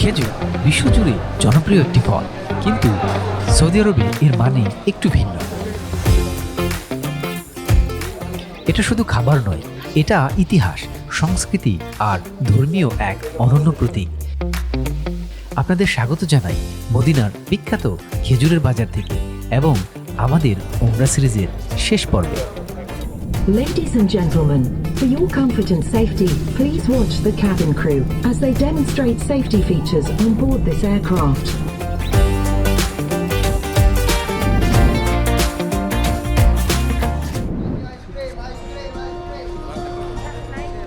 খেজুর বিশ্বজুড়ে জনপ্রিয় একটি ফল, কিন্তু সৌদি আরবে এর মানে একটু ভিন্ন। এটা শুধু খাবার নয়, এটা ইতিহাস, সংস্কৃতি আর ধর্মীয় এক অনন্য প্রতীক। আপনাদের স্বাগত জানাই মদিনার বিখ্যাত খেজুরের বাজার থেকে এবং আমাদের ওমরা সিরিজের শেষ পর্বে। Ladies and gentlemen, for your comfort and safety, please watch the cabin crew as they demonstrate safety features on board this aircraft.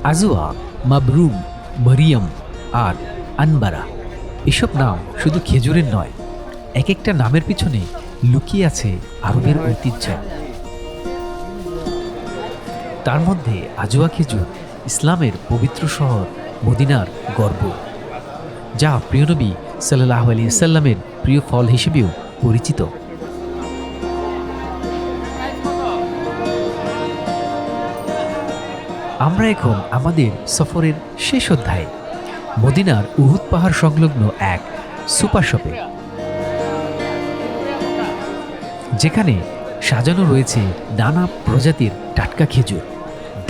আজুয়া মাবরুম Mariam আর আনবারা এসব নাম শুধু খেজুরের নয় এক একটা নামের পিছনে লুকিয়ে আছে আরবের ঐতিহ্য তার মধ্যে আজুয়া খেজুর ইসলামের পবিত্র শহর মদিনার গর্ব, যা প্রিয়নবী সাল্লাহ আলী সাল্লামের প্রিয় ফল হিসেবেও পরিচিত। আমরা এখন আমাদের সফরের শেষ অধ্যায়ে, মদিনার উহুদ পাহাড় সংলগ্ন এক সুপার শপে, যেখানে সাজানো রয়েছে নানা প্রজাতির টাটকা খেজুর।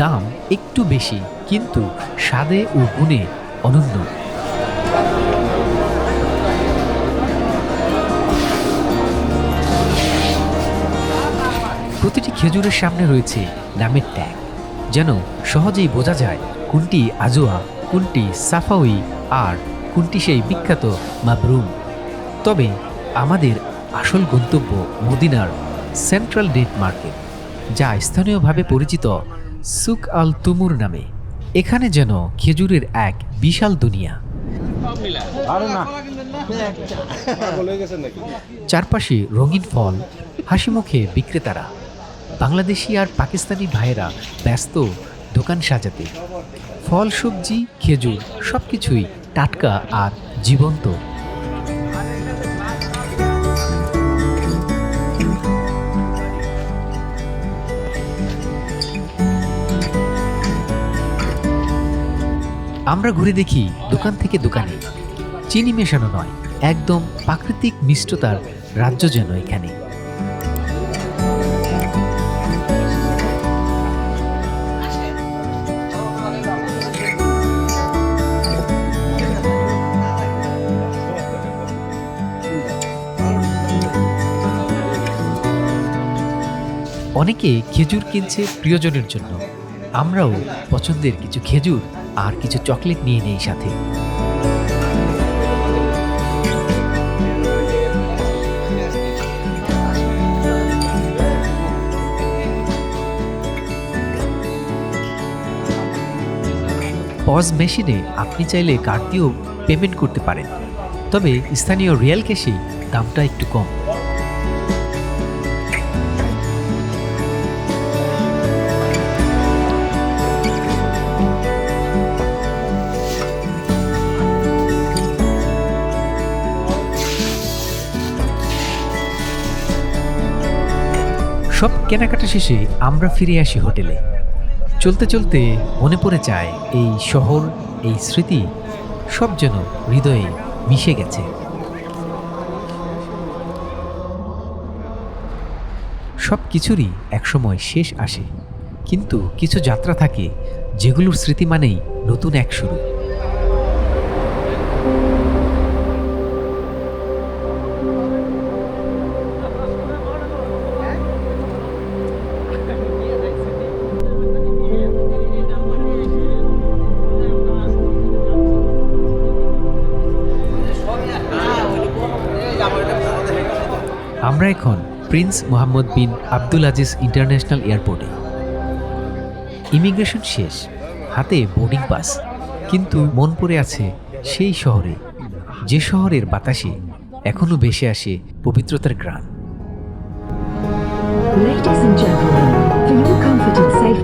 দাম একটু বেশি, কিন্তু স্বাদে ও গুণে অনন্য। প্রতিটি খেজুরের সামনে রয়েছে নামের ট্যাগ, যেন সহজেই বোঝা যায় কোনটি আজোয়া, কোনটি সাফাউই, আর কোনটি সেই বিখ্যাত মাবরুম। তবে আমাদের আসল গন্তব্য মদিনার সেন্ট্রাল ডেট মার্কেট, যা স্থানীয়ভাবে পরিচিত সুক আল তুমুর নামে। এখানে যেন খেজুরের এক বিশাল দুনিয়া। চারপাশে রঙিন ফল, হাসি মুখে বিক্রেতারা, বাংলাদেশি আর পাকিস্তানি ভাইয়েরা ব্যস্ত দোকান সাজাতে। ফল, সবজি, খেজুর সব কিছুই টাটকা আর জীবন্ত। আমরা ঘুরে দেখি দোকান থেকে দোকানে। চিনি মেশানো নয়, একদম প্রাকৃতিক মিষ্টতার রাজ্য যেন এখানে। অনেকে খেজুর কিনছে প্রিয়জনের জন্য। আমরাও পছন্দের কিছু খেজুর আর কিছু চকলেট নিয়ে নেই সাথে। পজ মেশিনে আপনি চাইলে কার্ড দিয়েও পেমেন্ট করতে পারেন। তবে স্থানীয় রিয়েল ক্যাশেই দামটা একটু কম। সব কেনাকাটা শেষে আমরা ফিরে আসি হোটেলে। চলতে চলতে মনে পড়ে যায় এই শহর, এই স্মৃতি সব যেন হৃদয়ে মিশে গেছে। সব কিছুরই একসময় শেষ আসে, কিন্তু কিছু যাত্রা থাকে যেগুলোর স্মৃতি মানেই নতুন এক শুরু। আমরা এখন prince Mohammad bin Abdul Aziz international এয়ারপোর্টে। ইমিগ্রেশন শেষ হাতে বোর্ডিং পাস কিন্তু মন পড়ে আছে সেই শহরে। যে শহরের বাতাসে এখনও ভেসে আসে পবিত্রতার গ্রাম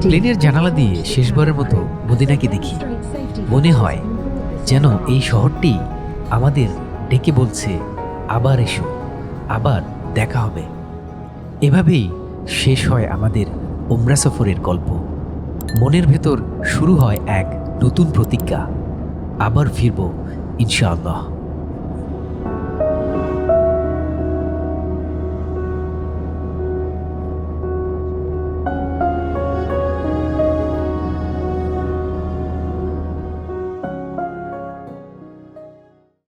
প্লেনের জানালা দিয়ে শেষবারের মতো মদিনাকে দেখি। মনে হয় যেন এই শহরটি আমাদের ডেকে বলছে আবার এসো আবার দেখা হবে। এভাবেই শেষ হয় আমাদের ওমরা সফরের গল্প। মনের ভেতর শুরু হয় এক নতুন প্রতিজ্ঞা। আবার ফিরব, ইনশাআল্লাহ।